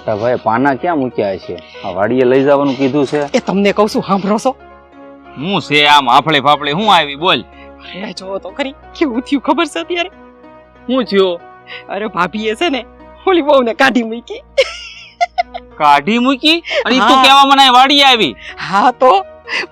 મોટા ભાઈ પાના ક્યાં મૂક્યા છે આ વાડીએ લઈ જવાનું કીધું છે? એ તમને કહું છું સાંભળો છો? હું છે આમ આફળે ફાફળે હું આવી બોલ. અરે જો તો ખરી કેવું થયું ખબર છે અત્યારે? હું થયો? અરે ભાભીએ છે ને ઓલી બહુને કાઢી મૂકી. કાઢી મૂકી? અને તું કેવા મને વાડીએ આવી? હા તો?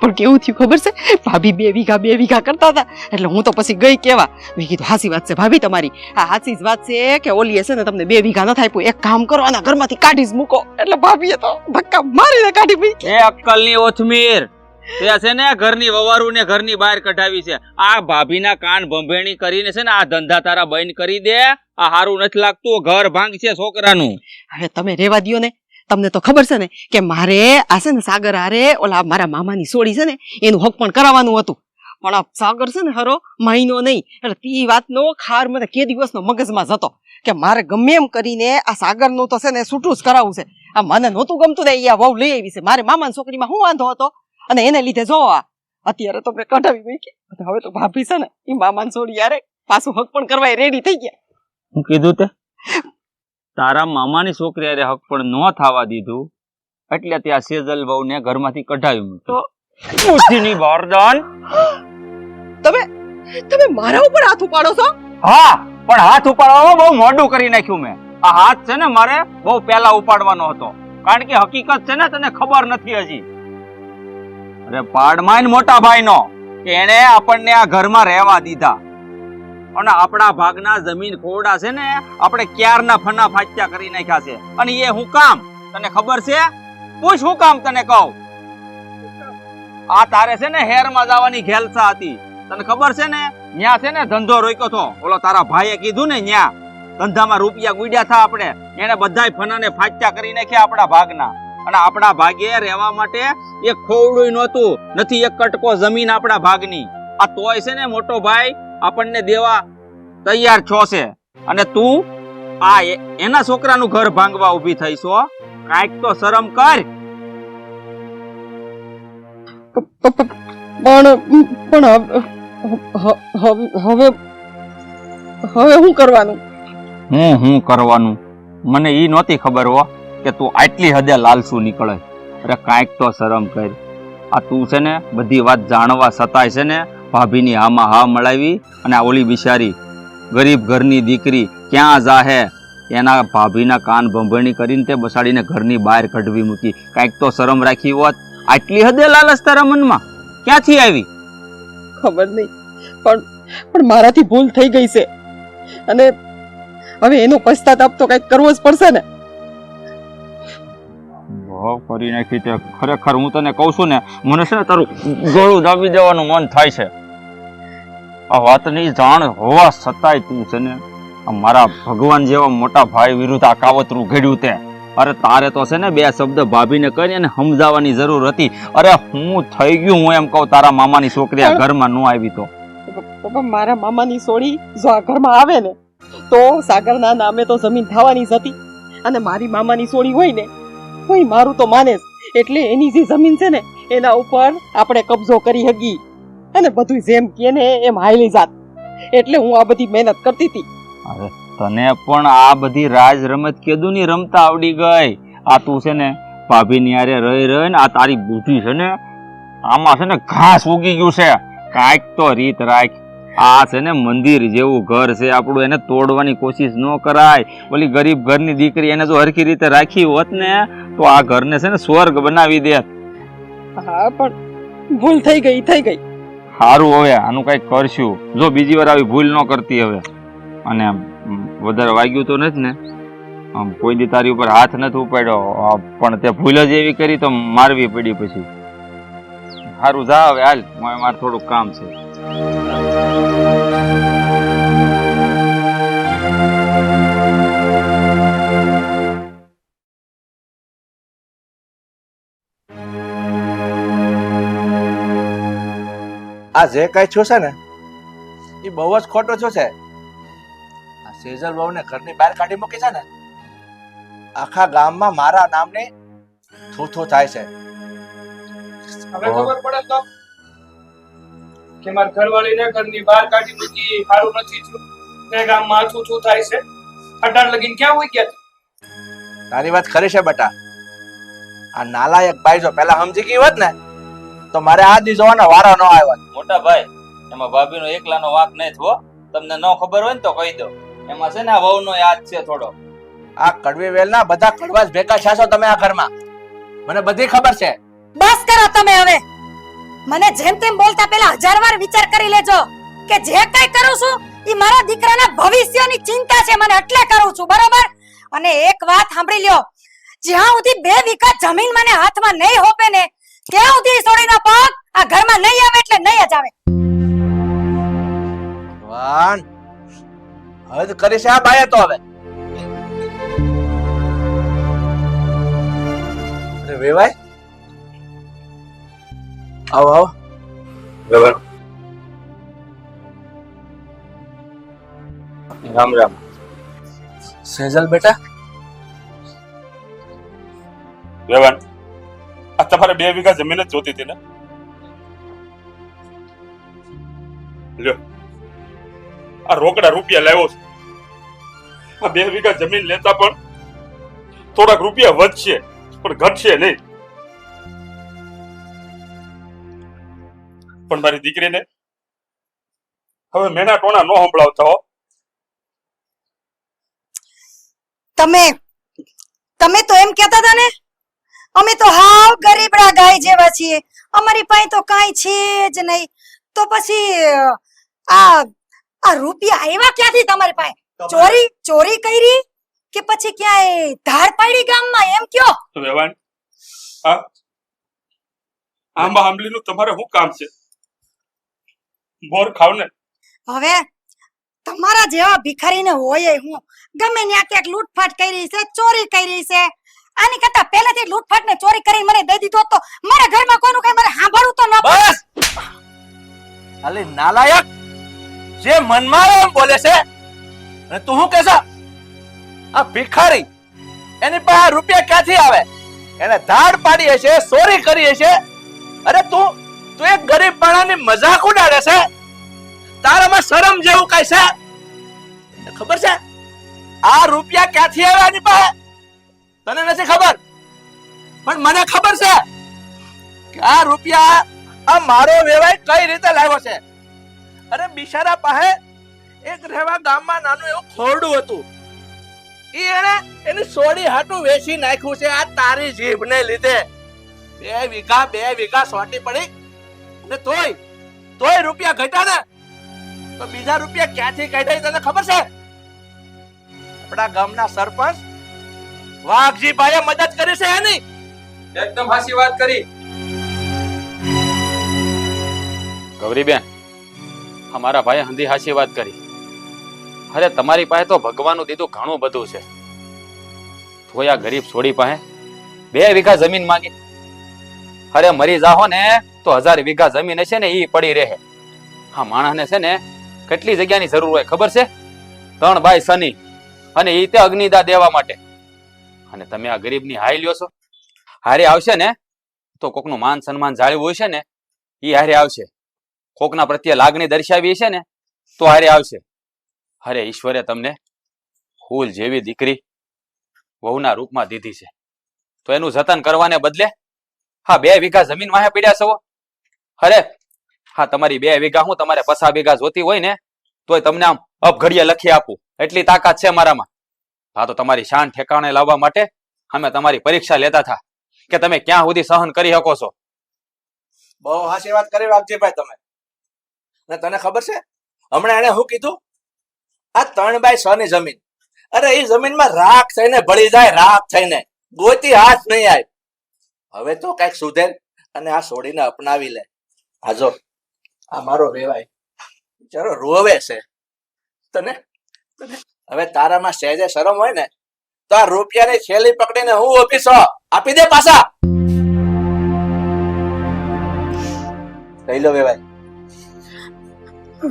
પણ કેવું થયું ખબર છે? ભાભી બે વીઘા બે વીઘા કરતા હતા. એટલે હું તો પછી ગઈ કેવા? મેં કીધું હાસી વાત છે ભાભી તમારી. આ હાસી જ વાત છે કે ઓલી છે ને તમને બે વીઘા ન થાય એક કામ કરો આના ઘરમાંથી કાઢી જ મૂકો. એટલે ભાભીએ તો ધક્કા મારીને કાઢી મૂકી. એ અક્કલની ઓથમીર તે છે ને ઘરની વવારું ને ઘરની બહાર કઢાવી છે. આ ભાભીના કાન ભંભેણી કરીને છે ને આ ધંધા તારા બંધ કરી દે. આ હારું નથી લાગતું ઘર ભાંગ છે છોકરાનું. હવે તમે રેવા દ્યો ને. તમને તો ખબર છે ને કે મારે આ છે ને સાગર હારે ઓલા મારા મામાની સોડી છે ને, એનું હક પણ કરાવવાનું હતું. પણ સાગર છે ને હરો મહિનો નહીં. એટલે તી વાતનો ખાર મને કે દિવસનો મગજમાં જતો કે મારે ગમે એમ કરીને આ સાગરનું તો છે ને છૂટું જ કરાવવું છે. આ મને નહોતું ગમતું ને અહીંયા વહુ લઈ આવી છે. મારે મામાની છોકરીમાં શું વાંધો હતો? અને એને લીધે જો આ, અત્યારે તો મેં કઢાવી મૂકી. હવે તો ભાભી છે ને એ મામાની છોડી યારે પાછું હક પણ કરવા રેડી થઈ ગયા. હું કીધું તે? તારા મામાની છોકરી હારે હક પણ ન થવા દીધું. એટલે ત્યાં સેજલ ને ઘરમાંથી કઢાવી મૂક્યો. બુદ્ધિની વરદાન તમે મારા ઉપર હાથ ઉપાડો છો? હા પણ હાથ ઉપાડવામાં બહુ મોડું કરી નાખ્યું મેં. આ હાથ છે ને મારે બહુ પહેલા ઉપાડવાનો હતો. કારણ કે હકીકત છે ને તને ખબર નથી હજી. અરે પાડમાઈન મોટા ભાઈનો નો એને આપણને આ ઘરમાં રહેવા દીધા. અને આપણા ભાગના જમીન ખોરડા છે ને, આપણે ક્યારના ફના ફાચ્યા કરી નાખ્યા છે. અને એ હું કામ? તને ખબર છે? પૂછ હું કામ તને કહું? આ તારે છે ને હેરમાં જવાની ઘેલસા હતી. તને ખબર છે ને? ન્યા છે ને ધંધો રોક્યો તો ઓલો તારા ભાઈએ કીધું ને ન્યા, ધંધામાં રૂપિયા ગુડ્યા થા આપણે. એને બધાય ફનાને ફાચ્યા કરી નાખ્યા આપણા ભાગના. અને આપણા ભાગે રહેવા માટે એક ખોવડું નહોતું. નથી એક કટકો જમીન આપણા ભાગની. આ તોય છે ને મોટો ભાઈ આપણને દેવા તૈયાર છો છે. અને તું આ એના છોકરાનું ઘર ભાંગવા ઊભી થઈ છો. કાંઈક તો શરમ કર. પણ પણ હવે હવે હવે કરવાનું? હું હું કરવાનું? મને ઈ નહોતી ખબર હો કે તું આટલી હદે લાલસુ નીકળે. અરે કાંઈક તો શરમ કર. આ તું છે ને બધી વાત જાણવા છતાંય છે ને ભાભીની હામાં હા મળાવી અને આ ઓલી બિચારી ગરીબ ઘરની દીકરી ક્યાં જાહે? એના ભાભીના કાન ભંભણી કરીને તે બસાડીને ઘરની બહાર કઢવી મૂકી. કાંઈક તો શરમ રાખી હોત. આટલી હદે લાલચ તારા મનમાં? ક્યાંથી આવી? ખબર નહીં. પણ પણ મારાથી ભૂલ થઈ ગઈ છે. અને હવે એનો પશ્ચાતાપ તો કંઈક કરવો જ પડશે ને? કરી નાખી તે ખરેખર હું તને કહું છું ને, મને છે ને તારું ગળું દાબી દેવાનું મન થાય છે. આ વાતની જાણ હોવા છતાંય તું છે ને મારા ભગવાન જેવા મોટા ભાઈ વિરુદ્ધ આ કાવતરું ઘડ્યું તે. અરે તારે તો છે ને બે શબ્દ ભાભીને કરી અને સમજાવવાની જરૂર હતી. અરે હું થઈ ગયું, હું એમ કહું, તારા મામાની છોકરી આ ઘરમાં ન આવી તો. મારા મામાની સોડી જો આ ઘરમાં આવે ને, તો સાગરના નામે તો જમીન થવાની જ હતી. અને મારી મામાની સોડી હોય ને તો ઈ મારું તો માને એટલે એની જે જમીન છે ને, એના ઉપર આપણે કબજો કરી હગી. અને બધું જેમ કે ને એમ હાયલી જાત. એટલે હું આ બધી મહેનત કરતી હતી. અરે, તને પણ આ બધી રાજ રમત કેદુની રમતા આવડી ગઈ. આ તું છે ને, ભાભીની હારે રહી રહી ને આ તારી બુદ્ધિ છે ને, આમાં છે ને ઘાસ ઉગી ગયું છે. કાંઈક તો રીત રાખ. આ છે ને મંદિર જેવું ઘર છે. આપણું એને તોડવાની કોશિશ ન કરાય. ઓલી ગરીબ ઘરની દીકરી એને જો હરખી રીતે રાખી હોત ને તો આ ઘરને છે ને સ્વર્ગ બનાવી દે હા પણ ભૂલ થઈ ગઈ થઈ ગઈ. સારું હવે આનું કંઈક કરશું. જો બીજી વાર આવી ભૂલ ન કરતી હવે. અને વધારે વાગ્યું તો નથી ને. આમ કોઈ દી તારી ઉપર હાથ નથી ઉપાડ્યો. પણ તે ભૂલ જ એવી કરી તો મારવી પડી પછી. સારું જા હવે હાલ. મારે થોડુંક કામ છે. આ જે કઈ થયું છે ને એ બહુ જ ખોટો છો છે. આ સેજલ બહુને ઘરની બહાર કાઢી મૂકી છે ને, આખા ગામમાં મારા નામની થૂ થૂ થાય છે. હવે ખબર પડે તો? કે મારા ઘરવાળીને ઘરની બહાર કાઢી મૂકી સારું નથી થયું. તે ગામમાં આછું છું થાય છે? અઢાર લગીન ક્યાં હોય ગયા તારી વાત ખરી છે બટા. આ નાલાયક ભાઈ જો પેલા સમજી ગઈ હોત ને તો મારે આ દી જોવાનો વારો ન આવ્યો મોટા ભાઈ એમાં ભાભીનો એકલાનો વાંક નહીં થવો તમને ન ખબર હોય ને તો કહી દો. એમાં છે ને આ વહુનો યાદ છે થોડો. આ કડવી વેલના બધા કડવા ભેગા છાશો તમે આ ઘરમાં. મને બધી ખબર છે. બસ કરો તમે હવે. મને જેમ તેમ બોલતા પહેલા હજાર વાર વિચાર કરી લેજો કે જે કઈ કરું છું એ મારા દીકરાના ભવિષ્યની ચિંતા છે, મને એટલે કરું છું, બરોબર? અને એક વાત સાંભળી લ્યો. જ્યાં સુધી બે વીઘા જમીન મને હાથમાં નહીં હોપે ને, ત્યાં સુધી સોડીનો પગ આ ઘરમાં નહીં આવે એટલે નહીં જ આવે. વાન હદ કરી છે આ બાય તો હવે. અરે વેવાય આવો આવો. રામ રામ. સેજલ બેટા? વેવાન આ તમારે બે વીઘા જમીન જ જોતી હતી ને? લ્યો. આ રોકડા રૂપિયા લાવ્યો છે. આ બે વીઘા જમીન લેતા પણ થોડાક રૂપિયા વધશે પણ ઘટશે નહીં. પણ મારી દીકરીને હવે મેના ટોણા ન સંભળાવતા હો. તમે તમે તો એમ કહેતા હતા ને અમે તો હાવ ગરીબડા ગાય જેવા છીએ અમારી પાસે તો કાંઈ છે જ નહીં. તો પછી આ આ રૂપિયા આવ્યા ક્યાંથી તમારી પાસે? ચોરી ચોરી કરી કે પછી ક્યાંય ધાર પાડી ગામમાં એમ કયો? વેવાન આ આંબા આંબલીનું તમારે શું કામ છે? મોર ખાવ ને. હવે તમારા જેવા ભિખારીને હોય હું. ગમે ત્યાં ક્યાંક લૂંટફાટ કરી છે ચોરી કરી છે. આની કરતા પહેલેથી લૂંટફાટ ને ચોરી કરી મને દઈ દીધો તો મારા ઘરમાં કોઈનું કઈ મારે સાંભળવું તો ન બસ! અલે નાલાયક જે મનમાં એમ બોલે છે અને તું શું કહેશો? આ ભિખારી એની પાસે રૂપિયા ક્યાંથી આવે? એને ધાડ પાડી હશે ચોરી કરી હશે. અરે તું તું એક ગરીબ માણસની મજાક ઉડાડે છે? તારામાં શરમ જેવું કઈ છે? ખબર છે? આ રૂપિયા ક્યાંથી આવ્યા એની પાસે? તને નથી ખબર? પણ મને ખબર છે કે આ રૂપિયા આ મારો વેવાય કઈ રીતે લાવ્યો છે. અરે બિચારા પાસે એક રહેવા ગામમાં નાનું એવું ખોરડું હતું. એને એની સોડી હાટું વેચી નાખ્યું છે આ તારી જીભને લીધે. બે વીઘા બે વીઘા સોટી પડી ને તોય તોય રૂપિયા ઘટ્યા ને તો બીજા રૂપિયા ક્યાંથી કાઢ્યા તને ખબર છે? આપણા ગામના સરપંચ વાઘજી ભાઈએ મદદ કરી છે એની. એકદમ હાસી વાત કરી. ગૌરીબેન અમારા ભાઈએ હંધી હાસી વાત કરી. અરે તમારી પાસે તો ભગવાનનું દીધું ઘણું બધું છે. તોય આ ગરીબ છોડી પાસે બે વીઘા જમીન માંગી અરે મરી જાહો ને, તો હજાર વીઘા જમીન છે ને એ પડી રહે. હા માણસને છે ને કેટલી જગ્યાની જરૂર હોય, ખબર છે? ત્રણ બાય શનિ અને એ તે અગ્નિદા દેવા માટે. અને તમે આ ગરીબની હાઈ લ્યો છો. હારે આવશે ને, તો કોકનું માન સન્માન જાળવ્યું હશે ને એ હારે આવશે. કોકના પ્રત્યે લાગણી દર્શાવી છે ને, તો હારે આવશે. અરે ઈશ્વરે તમને ફૂલ જેવી દીકરી વહુના રૂપમાં દીધી છે. તો એનું જતન કરવાને બદલે હા, બે વીઘા જમીન વાહે પીડ્યા છો? અરે, હા, તમારી બે વીઘા હું તમારે પસા વીઘા જોતી હોય ને, તોય તમને આમ અપઘડિયા લખી આપું. એટલી તાકાત છે મારામાં. હા, તો તમારી શાન ઠેકાણે લાવવા માટે અમે તમારી પરીક્ષા લેતા હતા. કે તમે ક્યાં સુધી સહન કરી શકો છો? બહુ હાસી વાત કરી વાઘજીભાઈ તમે. ને તને ખબર છે? હમણાં એને શું કીધું? આ ત્રણ બાય છ જમીન. અરે એ જમીનમાં રાખ થઈને ભળી જાય, રાખ થઈને. ગોતી હાથ નહીં આવે હવે તો કંઈક સુધેર અને આ છોડીને અપનાવી લે. હાજો આ મારો વેવાય બિચારો રોવે છે. તને? તને? હવે તારામાં સહેજે શરમ હોય ને, તો આ રૂપિયાની છેલી પકડીને હું ઓફિસો આપી દે પાછા. લઈ લો વેવાય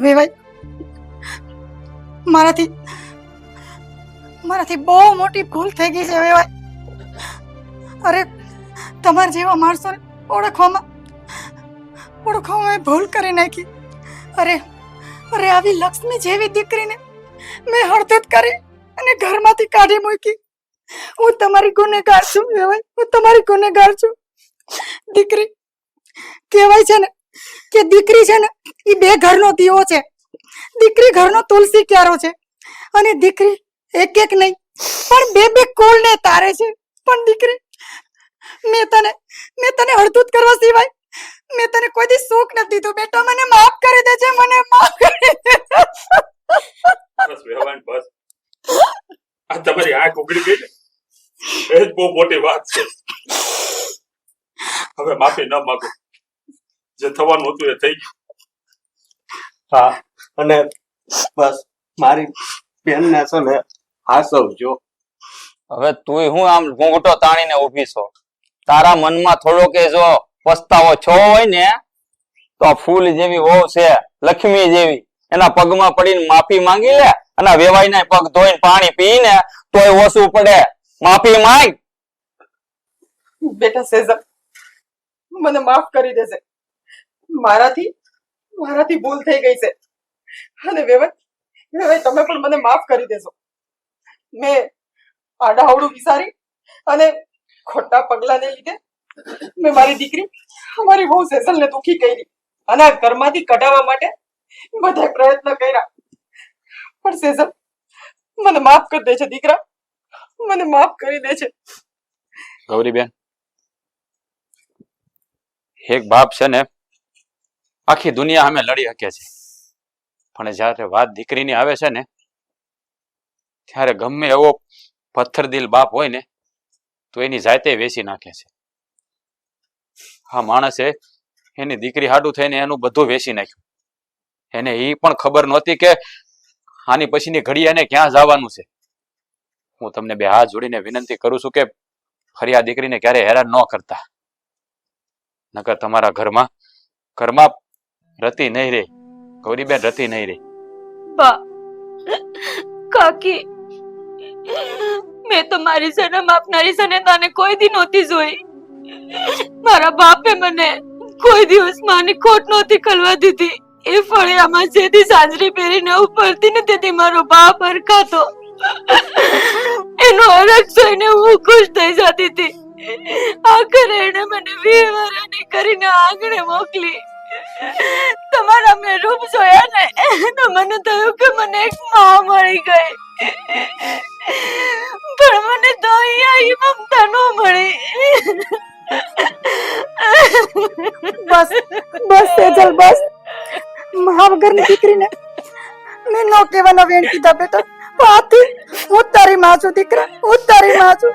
વેવાય મારાથી મારાથી બહુ મોટી ભૂલ થઈ ગઈ છે વેવાય અરે તમારા જેવા માણસોને ઓળખવામાં ઓળખવામાં મેં ભૂલ કરી નાખી. અરે અરે, આવી લક્ષ્મી જેવી દીકરીને મેં હળદત કરી અને ઘરમાંથી કાઢી મૂકી. હું તમારી ગુનેગાર છું કહેવાય હું તમારી ગુનેગાર છું. દીકરી, કહેવાય છે ને કે દીકરી છે ને એ બે ઘરનો દીવો છે. દીકરી ઘરનો તુલસી ક્યારો છે? અને દીકરી એક એક નહીં, પણ બે બે કુળને તારે છે. પણ દીકરી મેં તને મેં તને હળદૂત કરવા સિવાય મેં તને કોઈ દી સુખ નથી દીધું. બેટા મને માફ કરી દેજે મને માફ કરી દેજે. બસ વેવાન બસ. આ તમારી આંખ ઉઘડી ગઈ ને? એ જ બહુ મોટી વાત છે. હવે માફી ન માગો. જે થવાનું હતું એ થઈ ગયું. હા અને બસ મારી બેનને છે ને હાસવજો. હવે તુંય હું આમ ઘૂંઘટો તાણીને ઊભી છો? તારા મનમાં થોડો કે જો પસ્તાવો છો હોય ને, તો ફૂલ જેવી વહુ છે, લક્ષ્મી જેવી. એના પગમાં પડીને માફી માંગી લે અને વેવાઈના પગ ધોઈને પાણી પીને તોય ઓછું પડે. માફી માંગ. બેટા સેઝર મને માફ કરી દેજે. મારાથી મારાથી ભૂલ થઈ ગઈ છે. અને વેવાઈ વેવાઈ, તમે પણ મને માફ કરી દેજો. મેં આડાવડું વિચારી અને ખોટા પગલાને લીધે મેં મારી દીકરી મારી બહુ સેઝલને દુખી કરી. અને આ ઘરમાંથી કઢાવવા માટે બધા પ્રયત્ન કર્યા. પણ સેસલ મને માફ કરી દે છે, દીકરા. મને માફ કરી દે છે. ગૌરીબેન, એક બાપ છે ને, આખી દુનિયા અમે લડી શકે છે. પણ જ્યારે વાત દીકરીની આવે છે ને, ત્યારે ગમે એવો પથ્થર દિલ બાપ હોય ને તો એની જાતે વેચી નાખે છે. હા, માણસે એની દીકરી હાડું થઈને એનું બધું વેચી નાખ્યું. એને એ પણ ખબર નહોતી કે આની પછીની ઘડી એને ક્યાં જવાનું છે. હું તમને બે હાથ જોડીને વિનંતી કરું છું કે ફરી આ દીકરીને ક્યારે હેરાન ન કરતા. નકર તમારા ઘરમાં ઘરમાં રતી નહીં રે, ગૌરીબેન રતી નહીં રે. બા, કાકી. મેં તો મારી જન્મ આપનારી સનેતાને કોઈ દી નહોતી જોઈ. મારા બાપે મને કોઈ દિવસ માની ખોટ નહોતી ખલવા દીધી. એ ફળિયામાં જેથી સાંજરી પહેરીને ઉપરતી ને તેથી મારો બાપ હરખાતો. એનો હરખ જોઈને હું ખુશ થઈ જતી હતી. આખરે એને મને વિવારાની કરીને આંગણે મોકલી. તમારા મેં રૂપ જોયા ને, તો મને થયું કે મને એક મા મળી ગઈ. પણ મને તો અહીંયા એ મમતા ન મળે. બસ બસ સેજલ બસ. મા વગરની દીકરીને મેં નો કહેવાનો વેણ કીધા બેટા. પણ આથી હું તારી માં છું દીકરા હું તારી માં છું.